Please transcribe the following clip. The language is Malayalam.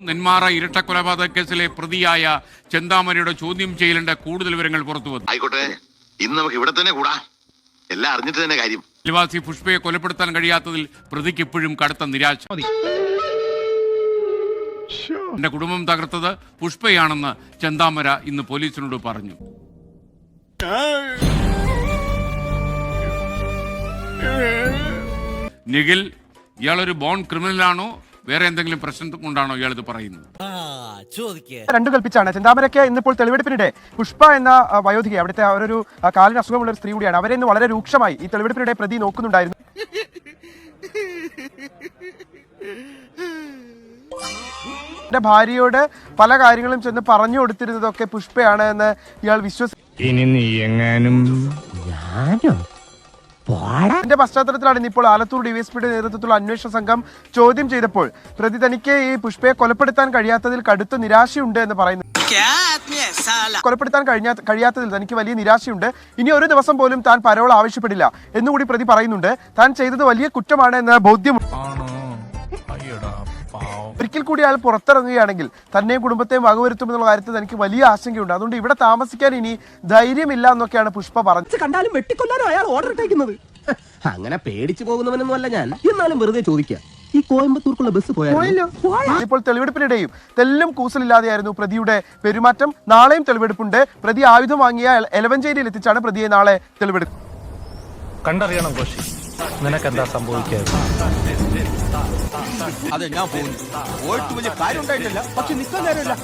നെന്മാറ ഇരട്ടക്കൊലപാതക കേസിലെ പ്രതിയായ ചെന്താമരയുടെ ചോദ്യം ചെയ്യലിന്റെ കൂടുതൽ വിവരങ്ങൾ പുറത്തു വന്നു. ആയിക്കോട്ടെ ഇന്ന് നമുക്ക് ഇവിടെ തന്നെ കൂടാ. എല്ലാം അറിഞ്ഞിട്ട് തന്നെ കാര്യം. നിവാസി പുഷ്പയെ കൊലപ്പെടുത്താൻ കഴിയാത്തതിൽ പ്രതിക്ക് ഇപ്പോഴും കടുത്ത നിരാശ. എന്റെ കുടുംബം തകർത്തത് പുഷ്പയാണെന്ന് ചെന്താമര ഇന്ന് പോലീസിനോട് പറഞ്ഞു. നിഖിൽ ഇയാളൊരു ബോൺ ക്രിമിനലാണോ? വേറെ എന്തെങ്കിലും പ്രശ്നം കൊണ്ടാണോ ഇയാൾ ഇത് പറയുന്നത്? രണ്ടു കൽപ്പിച്ചാണ്. ചിന്താമരയ്ക്ക് ഇന്നിപ്പോൾ തെളിവെടുപ്പിനിടെ പുഷ്പ എന്ന വയോധിക അവിടുത്തെ അവരൊരു കാലിന് അസുഖമുള്ള ഒരു സ്ത്രീ കൂടിയാണ്. അവരെ ഇന്ന് വളരെ രൂക്ഷമായി ഈ തെളിവെടുപ്പിനിടെ പ്രതി നോക്കുന്നുണ്ടായിരുന്നു. എന്റെ ഭാര്യയോട് പല കാര്യങ്ങളും ചെന്ന് പറഞ്ഞു കൊടുത്തിരുന്നതൊക്കെ പുഷ്പയാണ് എന്ന് ഇയാൾ വിശ്വസി ഇനി നീ എങ്ങാനും ഇതിന്റെ പശ്ചാത്തലത്തിലാണ് ഇന്നിപ്പോൾ ആലത്തൂർ ഡിവൈഎസ്പിയുടെ നേതൃത്വത്തിലുള്ള അന്വേഷണ സംഘം ചോദ്യം ചെയ്തപ്പോൾ പ്രതി തനിക്ക് ഈ പുഷ്പയെ കൊലപ്പെടുത്താൻ കഴിയാത്തതിൽ കടുത്ത നിരാശയുണ്ട് എന്ന് പറയുന്നു. കൊലപ്പെടുത്താൻ കഴിഞ്ഞ കഴിയാത്തതിൽ തനിക്ക് വലിയ നിരാശയുണ്ട്. ഇനി ഒരു ദിവസം പോലും താൻ പരോൾ ആവശ്യപ്പെടില്ല എന്നുകൂടി പ്രതി പറയുന്നുണ്ട്. താൻ ചെയ്തത് വലിയ കുറ്റമാണ് എന്ന ബോധ്യം ഒരിക്കൽ കൂടി അയാൾ പുറത്തിറങ്ങുകയാണെങ്കിൽ തന്നെയും കുടുംബത്തെയും വകവരുത്തുമെന്നുള്ള കാര്യത്തിൽ എനിക്ക് വലിയ ആശങ്കയുണ്ട്. അതുകൊണ്ട് ഇവിടെ താമസിക്കാൻ ഇനി ധൈര്യമില്ല എന്നൊക്കെയാണ് പുഷ്പ പറഞ്ഞത്. കണ്ടാലും വെട്ടിക്കൊല്ലാനോ അയാൾ ഓർഡർ ഇട്ടേക്കുന്നത്? അങ്ങനെ പേടിച്ചു പോകുന്നവനൊന്നും അല്ല ഞാൻ. എന്നാലും വെറുതെ ചോദിക്കാം. ഈ കോയമ്പത്തൂർക്കുള്ള ബസ് പോയാലോ? ഇപ്പോൾ തെളിവെടുപ്പിനിടെയും തെല്ലും കൂസലില്ലാതെയായിരുന്നു പ്രതിയുടെ പെരുമാറ്റം. നാളെയും തെളിവെടുപ്പുണ്ട്. പ്രതി ആയുധം വാങ്ങിയ എല- എലവഞ്ചേരിയിൽ എത്തിച്ചാണ് പ്രതിയെ നാളെ തെളിവെടുപ്പ് കണ്ടറിയണം കോശി. നിനക്കെന്താ സംഭവിക്കാതെ അതെ ഞാൻ പോകുന്നു. പോയിട്ട് വലിയ കാര്യം ഉണ്ടായിട്ടില്ല പക്ഷെ നിൽക്കാൻ നേരമില്ല.